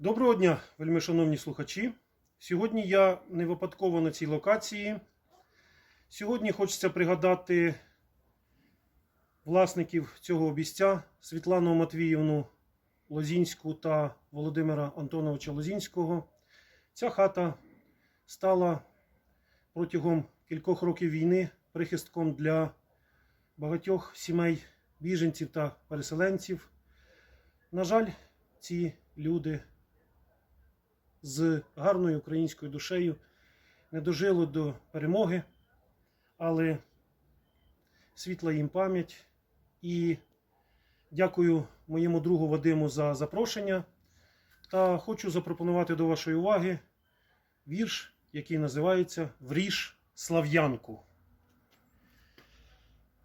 Доброго дня, вельми шановні слухачі. Сьогодні я не випадково на цій локації. Сьогодні хочеться пригадати власників цього обіця Світлану Матвіївну Лозінську та Володимира Антоновича Лозінського. Ця хата стала протягом кількох років війни прихистком для багатьох сімей біженців та переселенців. На жаль, ці люди з гарною українською душею не дожили до перемоги, але світла їм пам'ять. І дякую моєму другу Вадиму за запрошення. Та хочу запропонувати до вашої уваги вірш, який називається Вріж Слав'янку.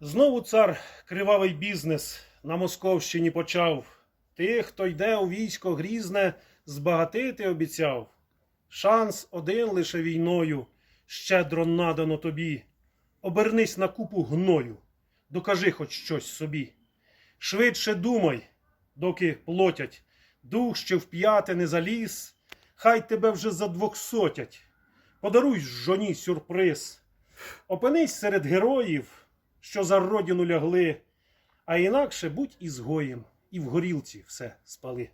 Знову цар кривавий бізнес на Московщині почав. Тих, хто йде у військо грізне, збагатити обіцяв. Шанс один лише війною, щедро надано тобі. Обернись на купу гною, докажи хоч щось собі. Швидше думай, доки плотять, дух ще вп'яти не заліз, хай тебе вже за двохсотять. Подаруй жоні сюрприз. Опинись серед героїв, що за родину лягли, а інакше будь ізгоєм, і в горілці все спали.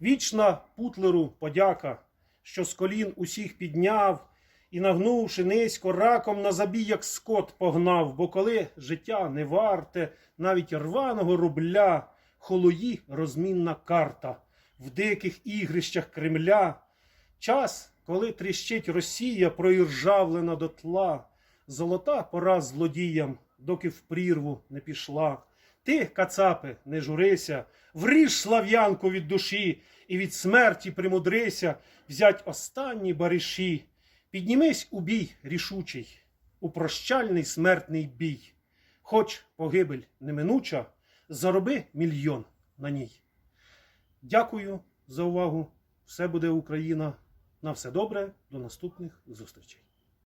Вічна путлеру подяка, що з колін усіх підняв, і, нагнувши низько раком на забій, як скот погнав, бо коли життя не варте, навіть рваного рубля, холої розмінна карта в диких ігрищах Кремля. Час, коли тріщить Росія, проіржавлена дотла, золота пора злодіям, доки в прірву не пішла. Ти, кацапи, не журися, вріж слав'янку від душі і від смерті примудрися взять останні бариші. Піднімись у бій рішучий, у прощальний смертний бій. Хоч погибель неминуча, зароби мільйон на ній. Дякую за увагу. Все буде Україна. На все добре. До наступних зустрічей.